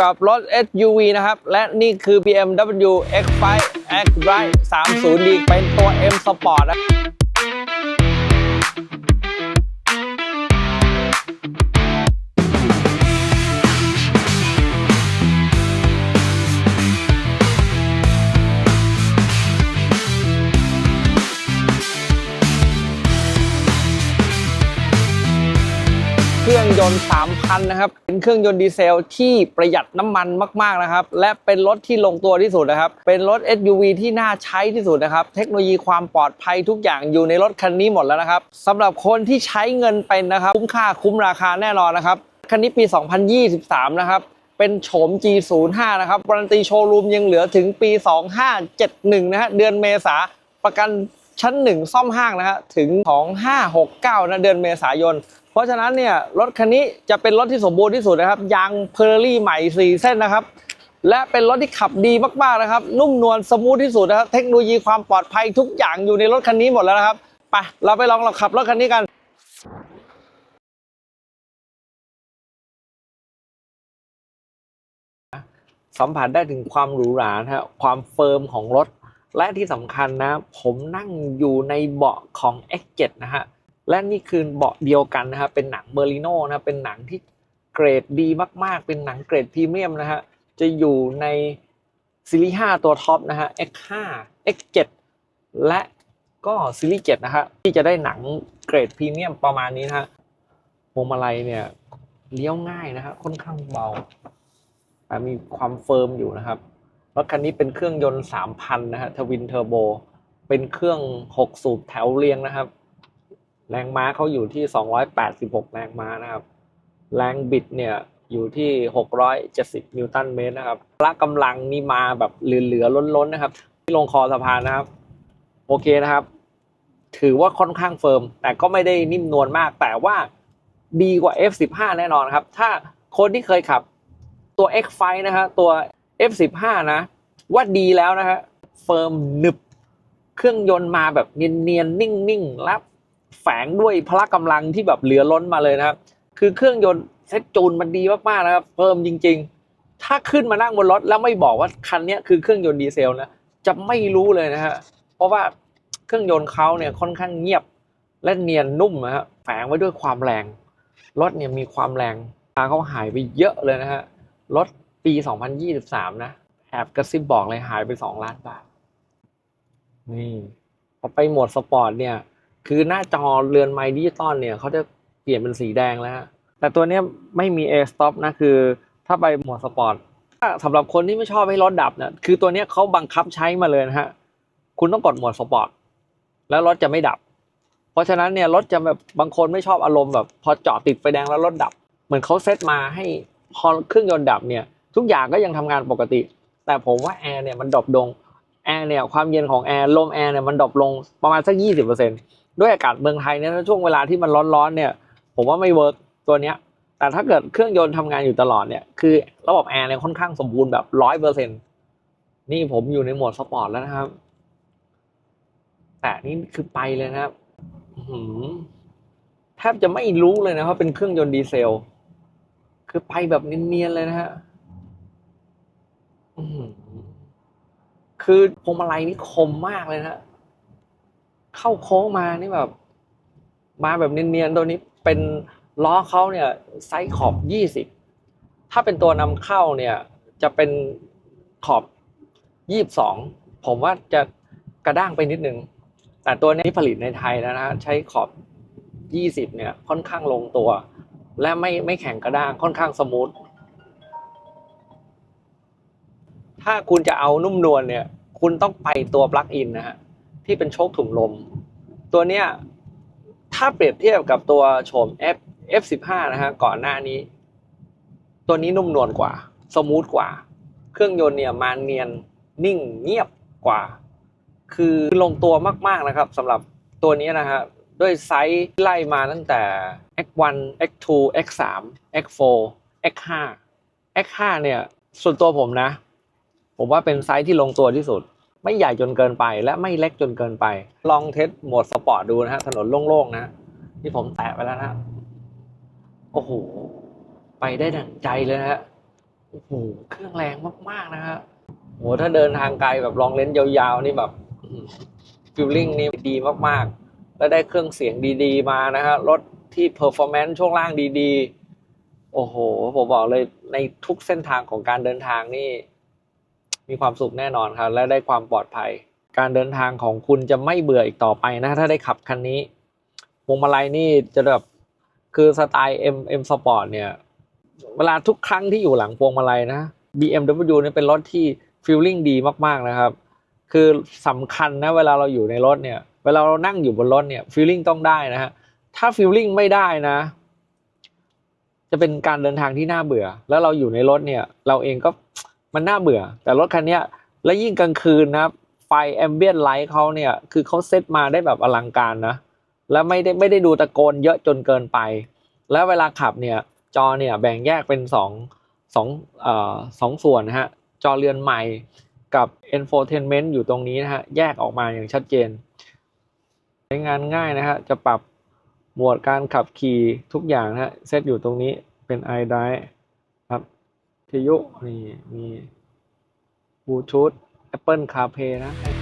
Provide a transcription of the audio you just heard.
กับรถ SUV นะครับ และนี่คือ BMW X5 X Drive 30D เป็นตัว M Sport นะ เครื่องยนต์ 3,000 นะครับ เป็นเครื่องยนต์ดีเซลที่ประหยัดน้ำมันมาก ๆ นะครับ และเป็นรถที่ลงตัวที่สุดนะครับ เป็นรถ SUV ที่น่าใช้ที่สุดนะครับ เทคโนโลยีความปลอดภัยทุกอย่างอยู่ในรถคันนี้หมดแล้วนะครับสำหรับคนที่ใช้เงินเป็นนะครับ คุ้มค่าคุ้มราคาแน่นอนนะครับ คันนี้ปี 2023 นะครับเป็นโฉม G05 นะครับวารันตีโชว์รูมยังเหลือถึงปี 2571 นะฮะ เดือนเมษาประกันชั้น 1 ซ่อมห้างนะฮะ ถึง 2569 นะ เดือนเมษายน เพราะฉะนั้นเนี่ยรถคันนี้จะเป็นรถที่สมบูรณ์ที่สุดนะครับยางเพอร์รี่ใหม่4เส้นนะครับ และเป็นรถที่ขับดีมากๆนะครับ นุ่มนวลสมูทที่สุดนะครับ เทคโนโลยีความปลอดภัยทุกอย่างอยู่ในรถคันนี้หมดแล้วนะครับไปเราไปลองเราขับรถคันนี้กันสัมผัสได้ถึงความหรูหรานะฮะความเฟิร์มของรถ และที่สำคัญนะ ผมนั่งอยู่ในเบาะของ X7 นะฮะ และนี่คือเบาะเดียวกันนะฮะเป็นหนังเมอร์ลิโนนะเป็นหนังที่เกรดดีมากๆ เป็นหนังเกรดพรีเมียมนะฮะจะอยู่ในซีรีส์5ตัวท็อปนะฮะ X5 X7 และก็ซีรีส์7นะฮะที่จะได้หนังเกรดพรีเมียมประมาณนี้นะฮะพวงมาลัยเนี่ยเลี้ยวง่ายนะฮะค่อนข้างเบาแต่มีความเฟิร์มอยู่นะครับรถคันนี้เป็นเครื่องยนต์ 3,000 นะฮะทวินเทอร์โบ เป็นเครื่อง 6 สูบแถวเรียงนะครับ แรงม้าเขาอยู่ที่ 286 แรงม้านะครับ แรงบิดเนี่ยอยู่ที่ 670 นิวตันเมตรนะครับพละกำลังนี่มาแบบเหลือๆล้นๆนะครับ ที่ลงคอสะพานนะครับ โอเคนะครับ ถือว่าค่อนข้างเฟิร์ม แต่ก็ไม่ได้นิ่มนวลมาก แต่ว่าดีกว่า F15 แน่นอนครับ ถ้าคนที่เคยขับตัว X5 นะฮะตัว F15 นะ ว่าดีแล้วนะฮะเฟิร์มหนึบ เครื่องยนต์มาแบบเนียนๆนิ่งๆและ แฝงด้วยพละกำลังที่แบบเหลือล้นมาเลยนะครับ คือเครื่องยนต์เซ็ตจูนมันดีมากๆนะครับเฟิร์มจริง ๆ ถ้าขึ้นมานั่งบนรถแล้วไม่บอกว่าคันนี้คือเครื่องยนต์ดีเซลนะจะไม่รู้เลยนะฮะเพราะว่าเครื่องยนต์เขาเนี่ยค่อนข้างเงียบและเนียนนุ่มนะฮะแฝงไว้ด้วยความแรงรถเนี่ยมีความแรงราเขาหายไปเยอะเลยนะฮะรถปี 2023 นะแอบกระซิบบอกเลยหายไป 2 ล้านบาทนี่พอไปหมดสปอร์ตเนี่ย คือหน้าจอเรือนไม้ดิจิตอลเนี่ยเขาจะเปลี่ยนเป็นสีแดงแล้ว แต่ตัวเนี้ยไม่มี A stop นะคือถ้าไปหมดสปอร์ตถ้าสำหรับคนที่ไม่ชอบให้รถดับเนี่ยคือตัวเนี้ยเขาบังคับใช้มาเลยนะฮะคุณต้องกดหมดสปอร์ตแล้วรถจะไม่ดับ เพราะฉะนั้นเนี่ยรถจะแบบบางคนไม่ชอบอารมณ์แบบพอจอดติดไฟแดงแล้วรถดับ เหมือนเขาเซตมาให้พอเครื่องยนต์ดับเนี่ย ทุกอย่างก็ยังทำงานปกติ แต่ผมว่าแอร์เนี่ยมันดรอปลงแอร์เนี่ยความเย็นของแอร์ลมแอร์เนี่ยมันดรอปลงประมาณสักยี่สิบเปอร์เซ็น ด้วยอากาศเมืองไทยเนี่ยช่วงเวลาที่มันร้อนๆเนี่ย ผมว่าไม่เวิร์กตัวเนี้ย แต่ถ้าเกิดเครื่องยนต์ทำงานอยู่ตลอดเนี่ย คือระบบแอร์เนี่ยค่อนข้างสมบูรณ์แบบร้อยเปอร์เซ็นนี่ผมอยู่ในโหมดสปอร์ตแล้วนะครับ แต่นี่คือไปเลยนะครับหือแทบจะไม่รู้เลยนะว่าเป็นเครื่องยนต์ดีเซล คือไปแบบเนียนๆเลยนะฮะคือพวงมาลัยนี่คมมากเลยนะฮะ เข้าโค้งมานี่แบบ มาแบบเนียนๆตัวนี้เป็นล้อเขาเนี่ยไซส์ขอบยี่สิบถ้าเป็นตัวนำเข้าเนี่ย จะเป็นขอบยี่สิบสองผมว่าจะกระด้างไปนิดนึง แต่ตัวนี้ผลิตในไทยแล้วนะฮะใช้ขอบยี่สิบเนี่ย ค่อนข้างลงตัว และไม่ไม่แข็งกระด้างค่อนข้างสมูทถ้าคุณจะเอานุ่มนวลเนี่ย คุณต้องไปตัวปลั๊กอินนะฮะ ที่เป็นโชคถุงลม ตัวเนี้ยถ้าเปรียบเทียบกับตัวโฉม F F15 นะฮะก่อนหน้านี้ ตัวนี้นุ่มนวลกว่า สมูทกว่า เครื่องยนต์เนี่ยมาเนียนนิ่งเงียบกว่า คือลงตัวมากๆนะครับสำหรับตัวนี้นะฮะด้วยไซส์ไล่มาตั้งแต่ X1 X2 X3 X4 X5 X5 เนี่ยส่วนตัวผมนะ ผมว่าเป็นไซส์ที่ลงตัวที่สุด ไม่ใหญ่จนเกินไปและไม่เล็กจนเกินไป ลองเทสโหมดสปอร์ตดูนะฮะถนนโล่งๆนะที่ผมแตะไปแล้วนะโอ้โหไปได้ดั่งใจเลยนะฮะโอ้โหเครื่องแรงมากๆนะฮะโหถ้าเดินทางไกลแบบลองเลนส์ยาวๆนี่แบบฟิลลิ่งนี่ดีมากๆ แล้วได้เครื่องเสียงดีๆ มานะฮะรถที่เพอร์ฟอร์แมนซ์ช่วงล่างดีๆ โอ้โห ผมบอกเลยในทุกเส้นทางของการเดินทางนี่ มีความสุขแน่นอนครับ และได้ความปลอดภัย การเดินทางของคุณจะไม่เบื่ออีกต่อไปนะ ถ้าได้ขับคันนี้พวงมาลัยนี่จะแบบคือสไตล์ M M Sport เนี่ย เวลาทุกครั้งที่อยู่หลังพวงมาลัยนะ BMW เนี่ยเป็นรถที่ฟีลลิ่งดีมากๆนะครับ คือสำคัญนะเวลาเราอยู่ในรถเนี่ย เวลาเรานั่งอยู่บนรถเนี่ยฟีลลิ่งต้องได้นะฮะถ้าฟีลลิ่งไม่ได้นะ จะเป็นการเดินทางที่น่าเบื่อ แล้วเราอยู่ในรถเนี่ย เราเองก็ มันน่าเบื่อ แต่รถคันนี้และยิ่งกลางคืนนะไฟแอมเบียนไลท์เขาเนี่ยคือเขาเซตมาได้แบบอลังการนะ แล้วไม่ได้ไม่ได้ดูตะโกนเยอะจนเกินไป แล้วเวลาขับเนี่ยจอเนี่ยแบ่งแยกเป็นสองสองเอ่อสองส่วนนะฮะ จอเรือนใหม่กับ Infotainment อยู่ตรงนี้นะฮะ แยกออกมาอย่างชัดเจนใช้งานง่ายนะฮะ จะปรับหมวดการขับขี่ทุกอย่างนะฮะ เซตอยู่ตรงนี้เป็น i d r i v e ครับวิ ทยุนี่มีบลูทูธ Apple CarPlay นะ